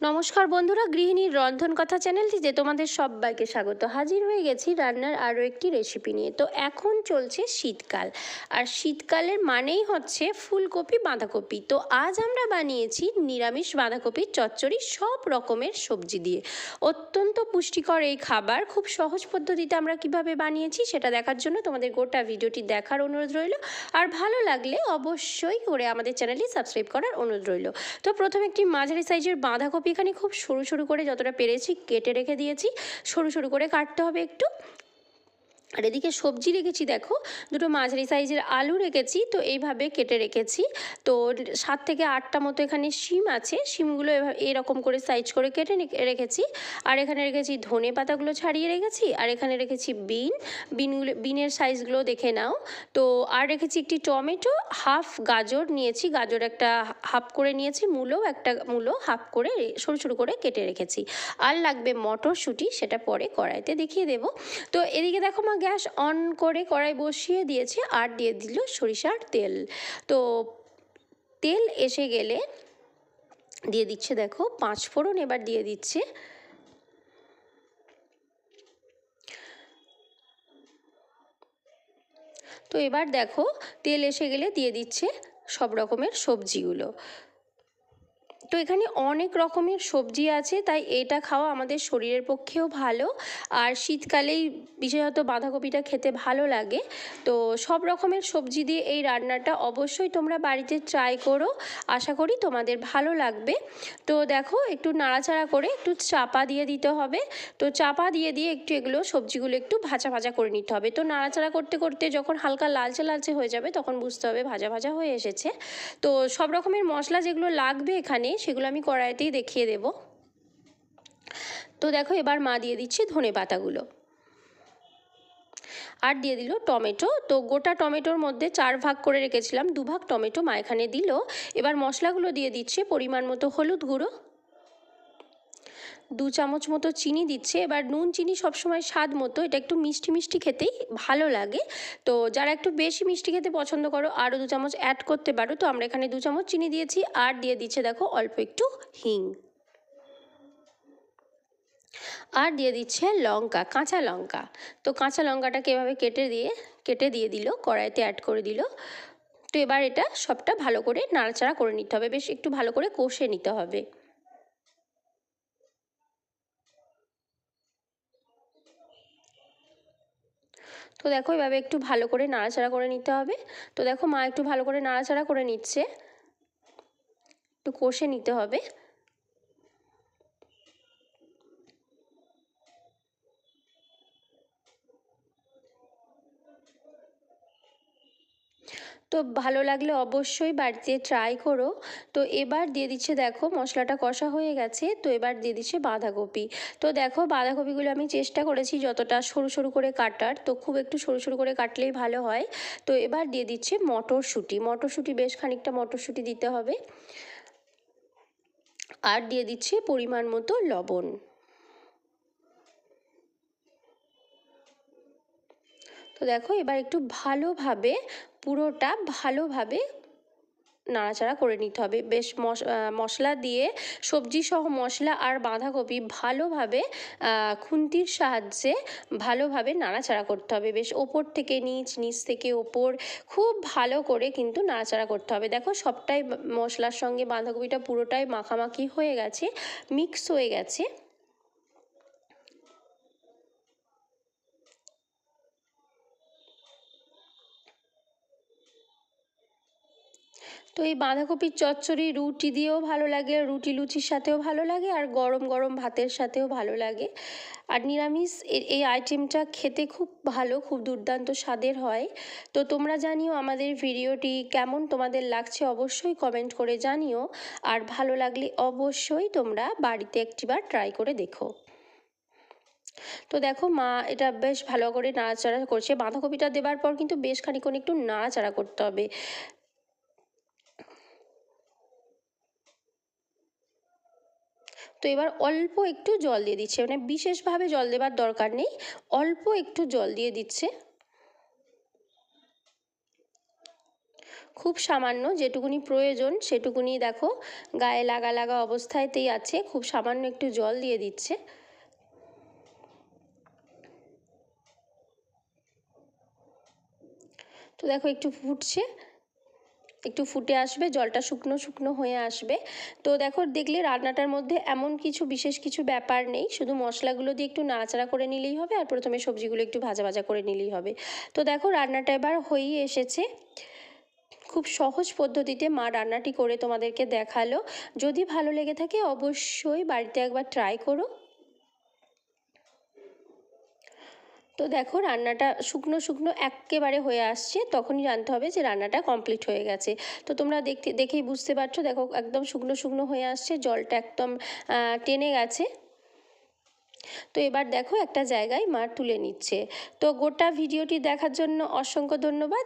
নমস্কার বন্ধুরা, গৃহিণীর রন্ধন কথা চ্যানেলটিতে তোমাদের সবাইকে স্বাগত। হাজির হয়ে গেছি রান্নার আরও একটি রেসিপি নিয়ে। তো এখন চলছে শীতকাল। আর শীতকালের মানেই হচ্ছে ফুলকপি, বাঁধাকপি। তো আজ আমরা বানিয়েছি নিরামিষ বাঁধাকপির চচ্চড়ি সব রকমের সবজি দিয়ে। অত্যন্ত পুষ্টিকর এই খাবার। খুব সহজ পদ্ধতিতে আমরা কীভাবে বানিয়েছি সেটা দেখার জন্য তোমাদের গোটা ভিডিওটি দেখার অনুরোধ রইল। আর ভালো লাগলে অবশ্যই করে আমাদের চ্যানেলটি সাবস্ক্রাইব করার অনুরোধ রইল। তো প্রথমে একটি মাঝারি সাইজের বাঁধাকপি এখানে খুব সরু সরু করে যতটা পেরেছি কেটে রেখে দিয়েছি। সরু সরু করে কাটতে হবে একটু। আর এদিকে সবজি রেখেছি, দেখো। দুটো মাঝারি সাইজের আলু রেখেছি, তো এইভাবে কেটে রেখেছি। তো সাত থেকে আটটা মতো এখানে শিম আছে, শিমগুলো এভাবে এরকম করে সাইজ করে কেটে রেখেছি। আর এখানে রেখেছি ধনে পাতাগুলো ছাড়িয়ে রেখেছি, আর এখানে রেখেছি বিন। বিনগুলো, বিনের সাইজগুলো দেখে নাও। তো আর রেখেছি একটি টমেটো, হাফ গাজর নিয়েছি, গাজর একটা হাফ করে নিয়েছি, মূলো একটা মূলো হাফ করে সরু সরু করে কেটে রেখেছি। আর লাগবে মটরশুঁটি, সেটা পরে কড়াইতে দেখিয়ে দেবো। তো এদিকে দেখো মা গ্যাস অন করে কড়াই বসিয়ে দিয়েছে, আর দিয়ে দিল সরিষার তেল। তো তেল এসে গেলে দিয়ে দিচ্ছে দেখো, পাঁচ ফোড়ন এবার দিয়ে দিচ্ছে। তো এবার দেখো, তেল এসে গেলে দিয়ে দিচ্ছে সব রকমের সবজিগুলো। তো এখানে অনেক রকমের সবজি আছে, তাই এটা খাওয়া আমাদের শরীরের পক্ষেও ভালো। আর শীতকালেই বিশেষত বাঁধাকপিটা খেতে ভালো লাগে। তো সব রকমের সবজি দিয়ে এই রান্নাটা অবশ্যই তোমরা বাড়িতে ট্রাই করো। আশা করি তোমাদের ভালো লাগবে। তো দেখো, একটু নাড়াচাড়া করে একটু চাপা দিয়ে দিতে হবে। তো চাপা দিয়ে দিয়ে একটু এগুলো সবজিগুলো একটু ভাজা ভাজা করে নিতে হবে। তো নাড়াচাড়া করতে করতে যখন হালকা লালচে লালচে হয়ে যাবে, তখন বুঝতে হবে ভাজা ভাজা হয়ে এসেছে। তো সব রকমের মশলা যেগুলো লাগবে এখানে সেগুলো আমি কড়াইতেই দেখিয়ে দেব। তো দেখো এবার মা দিয়ে দিচ্ছে ধনে পাতাগুলো। আর দিয়ে দিল টমেটো। তো গোটা টমেটোর মধ্যে চার ভাগ করে রেখেছিলাম, দুভাগ টমেটো মা এখানে দিল। এবার মশলাগুলো দিয়ে দিচ্ছে পরিমাণ মতো হলুদ গুঁড়ো। দু চামচ মতো চিনি দিচ্ছে। এবার নুন, চিনি সবসময় স্বাদ মতো। এটা একটু মিষ্টি মিষ্টি খেতেই ভালো লাগে। তো যারা একটু বেশি মিষ্টি খেতে পছন্দ করো আরও দু চামচ অ্যাড করতে পারো। তো আমরা এখানে দু চামচ চিনি দিয়েছি আর দিয়ে দিচ্ছে দেখো অল্প একটু হিং। আর দিয়ে দিচ্ছে লঙ্কা, কাঁচা লঙ্কা। তো কাঁচা লঙ্কাটাকে এভাবে কেটে দিয়ে কেটে দিয়ে দিল, কড়াইতে অ্যাড করে দিল। তো এবার এটা সবটা ভালো করে নাড়াচাড়া করে নিতে হবে। বেশ একটু ভালো করে কষে নিতে হবে। তো দেখো এভাবে একটু ভালো করে নাড়াচাড়া করে নিতে হবে। তো দেখো মা একটু ভালো করে নাড়াচাড়া করে নিচ্ছে। একটু কষে নিতে হবে। তো ভালো লাগলে অবশ্যই বাড়িতে ট্রাই করো। তো এবার দিয়ে দিচ্ছে দেখো মশলাটা কষা হয়ে গেছে, তো এবার দিয়ে দিচ্ছে বাঁধাকপি। তো দেখো বাঁধাকপিগুলো আমি চেষ্টা করেছি যতটা সরু সরু করে কাটার, তো খুব একটু সরু সরু করে কাটলেই ভালো হয়। তো এবার দিয়ে দিচ্ছে মটরশুঁটি মটরশুঁটি বেশ খানিকটা মটরশুঁটি দিতে হবে। আর দিয়ে দিচ্ছে পরিমাণ মতো লবণ। তো দেখো এবার একটু ভালোভাবে পুরোটা ভালোভাবে নাড়াচাড়া করে নিতে হবে। বেশ মশ- মশলা দিয়ে সবজি সহ মশলা আর বাঁধাকপি ভালোভাবে খুন্তির সাহায্যে ভালোভাবে নাড়াচাড়া করতে হবে। বেশ ওপর থেকে নিচ নিচ থেকে ওপর খুব ভালো করে কিন্তু নাড়াচাড়া করতে হবে। দেখো সবটাই মশলার সঙ্গে বাঁধাকপিটা পুরোটাই মাখামাখি হয়ে গেছে, মিক্স হয়ে গেছে। তো এই বাঁধাকপির চচ্চড়ি রুটি দিয়েও ভালো লাগে, রুটি লুচির সাথেও ভালো লাগে আর গরম গরম ভাতের সাথেও ভালো লাগে। আর নিরামিষ এই আইটেমটা খেতে খুব ভালো, খুব দুর্দান্ত স্বাদের হয়। তো তোমরা জানিও আমাদের ভিডিওটি কেমন তোমাদের লাগছে অবশ্যই কমেন্ট করে জানিও। আর ভালো লাগলে অবশ্যই তোমরা বাড়িতে একটিবার ট্রাই করে দেখো। তো দেখো মা এটা বেশ ভালো করে নাড়াচাড়া করছে। বাঁধাকপিটা দেবার পর কিন্তু বেশ খানিক্ষণ একটু নাড়াচাড়া করতে হবে। তো এবার অল্প একটু জল দিয়ে দিচ্ছে মানে বিশেষভাবে জল দেবার দরকার নেই, অল্প একটু জল দিয়ে দিচ্ছে। খুব সামান্য যেটুকুনি প্রয়োজন সেটুকুনি দেখো, গায়ে লাগা লাগা অবস্থাতেই আছে, খুব সামান্য একটু জল দিয়ে দিচ্ছে। তো দেখো একটু ফুটছে। একটু ফুটে আসবে, জলটা শুকনো শুকনো হয়ে আসবে। তো দেখো, দেখলে রান্নাটার মধ্যে এমন কিছু বিশেষ কিছু ব্যাপার নেই। শুধু মশলাগুলো দিয়ে একটু নাড়াচাড়া করে নিলেই হবে আর প্রথমে সবজিগুলো একটু ভাজা ভাজা করে নিলেই হবে। তো দেখো, রান্নাটা এবার হয়েই এসেছে। খুব সহজ পদ্ধতিতে মা রান্নাটি করে তোমাদেরকে দেখাল। যদি ভালো লেগে থাকে অবশ্যই বাড়িতে একবার ট্রাই করো। তো দেখো রান্নাটা শুকনো শুকনো একেবারে হয়ে আসছে, তখনই জানতে হবে যে রান্নাটা কমপ্লিট হয়ে গেছে। তো তোমরা দেখতে, দেখেই বুঝতে পারছ, দেখো একদম শুকনো শুকনো হয়ে আসছে, জলটা একদম টেনে গেছে। তো এবার দেখো একটা জায়গায় মা তুলে নিচ্ছে। তো গোটা ভিডিওটি দেখার জন্য অসংখ্য ধন্যবাদ।